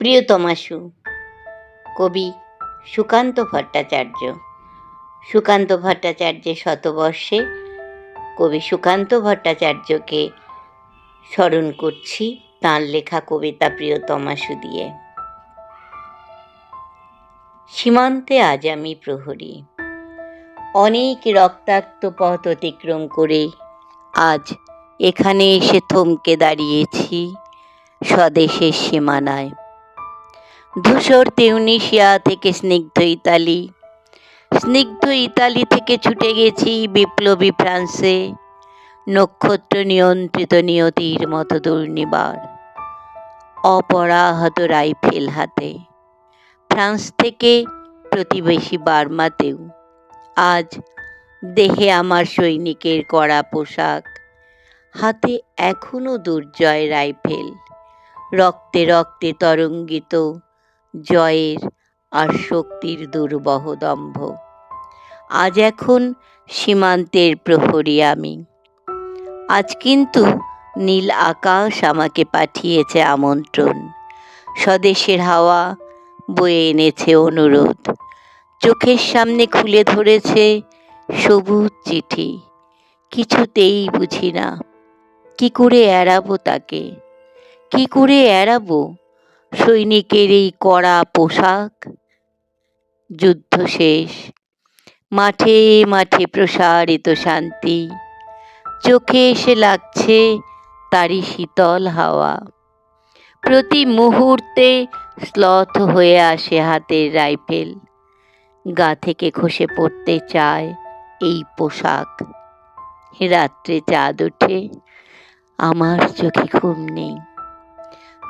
প্রিয়তমাশু কবি সুকান্ত ভট্টাচার্য। সুকান্ত ভট্টাচার্যের শতবর্ষে কবি সুকান্ত ভট্টাচার্যকে স্মরণ করছি তাঁর লেখা কবিতা প্রিয়তমাশু দিয়ে। সীমান্তে আজ আমি প্রহরী। অনেক রক্তাক্ত পথ অতিক্রম করে আজ এখানে এসে থমকে দাঁড়িয়েছি স্বদেশের সীমানায়। ধূসর তিউনিশিয়া থেকে স্নিগ্ধ ইতালি। স্নিগ্ধ ইতালি থেকে ছুটে গেছি বিপ্লবী ফ্রান্সে। নক্ষত্র নিয়ন্ত্রিত নিয়তির মতো দুর্নিবার। অপরাহত রাইফেল হাতে। ফ্রান্স থেকে প্রতিবেশী বার্মাতেও। আজ দেহে আমার সৈনিকের কড়া পোশাক। হাতে এখনও দুর্জয় রাইফেল। রক্তে রক্তে তরঙ্গিত জয়ের আর শক্তির দুর্বহ দম্ভ আজ এখন সীমান্তের প্রহরী আমি। আজ কিন্তু নীল আকাশ আমাকে পাঠিয়েছে আমন্ত্রণ। স্বদেশের হাওয়া বয়ে এনেছে অনুরোধ। চোখের সামনে খুলে ধরেছে সবুজ চিঠি। কিছুতেই বুঝি না, কি করে এড়াবো তাকে? কি করে এড়াবো? সৈনিকের এই কড়া পোশাক। যুদ্ধ শেষ। মাঠে মাঠে প্রসারিত শান্তি। চোখে এসে লাগছে তারই শীতল হাওয়া। প্রতি মুহূর্তে স্লথ হয়ে আসে হাতের রাইফেল। গা থেকে খসে পড়তে চায় এই পোশাক। রাত্রে চাঁদ ওঠে। আমার চোখে ঘুম নেই।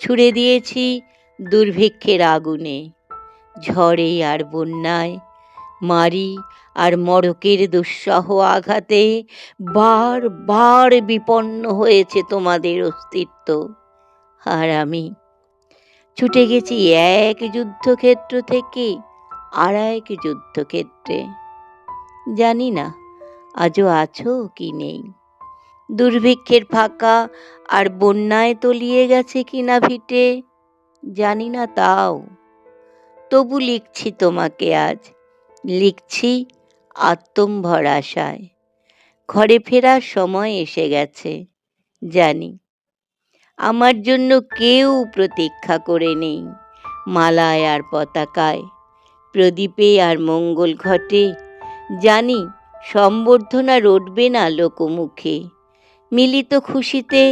ছুড়ে দিয়েছি দুর্ভিক্ষের আগুনে। ঝড়ে আর বন্যায়, মারি আর মড়কের দুঃসহ আঘাতে বার বার বিপন্ন হয়েছে তোমাদের অস্তিত্ব। আর আমি ছুটে গেছি এক যুদ্ধক্ষেত্র থেকে আর এক যুদ্ধক্ষেত্রে। জানি না আজও আছো কি নেই। দুর্ভিক্ষের ফাঁকা আর বন্যায় তলিয়ে গেছে কিনা ভিটে, জানি না তাও। তবু লিখছি তোমাকে আজ, লিখছি আত্মম্ভর আশায়। ঘরে ফেরার সময় এসে গেছে, জানি। আমার জন্য কেউ প্রতীক্ষা করে নেই, মালায় আর পতাকায়। প্রদীপে আর মঙ্গল ঘটে, জানি সম্বর্ধনা রটবে না লোকমুখে। মিলিত খুশিতে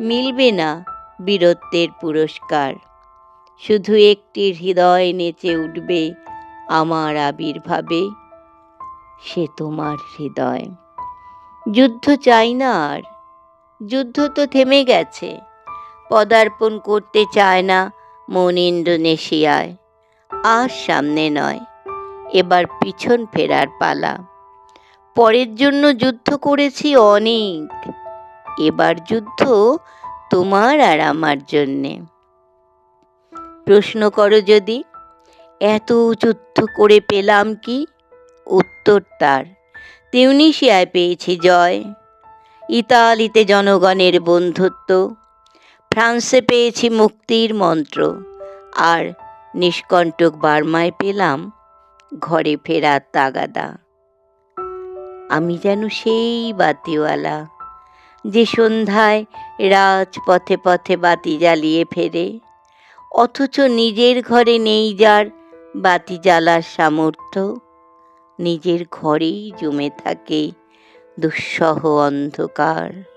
মিলবে না বীরত্বের পুরস্কার। শুধু একটি হৃদয় নেচে উঠবে আমার আবির্ভাবে, সে তোমার হৃদয়। যুদ্ধ চাই না আর, যুদ্ধ তো থেমে গেছে। পদার্পণ করতে চায় না মন ইন্দোনেশিয়ায়, আর সামনে নয়, এবার পিছন ফেরার পালা। পরের জন্য যুদ্ধ করেছি অনেক এবার যুদ্ধ তোমার আর আমার জন্যে। প্রশ্ন করো যদি, এত যুদ্ধ করে পেলাম কি? উত্তর তার, তিউনিশিয়ায় পেয়েছি জয়। ইতালিতে জনগণের বন্ধুত্ব, ফ্রান্সে পেয়েছি মুক্তির মন্ত্র, আর নিষ্কণ্টক বার্মায় পেলাম ঘরে ফেরার তাগাদা। আমি যেন সেই বাতিওয়ালা। যে সন্ধ্যায় রাজ পথে পথে বাতি জ্বালিয়ে ফেরে। অথচ নিজের ঘরে নেই যার বাতি জ্বালার সামর্থ্য। নিজের ঘরেই জমে থাকে দুঃসহ অন্ধকার।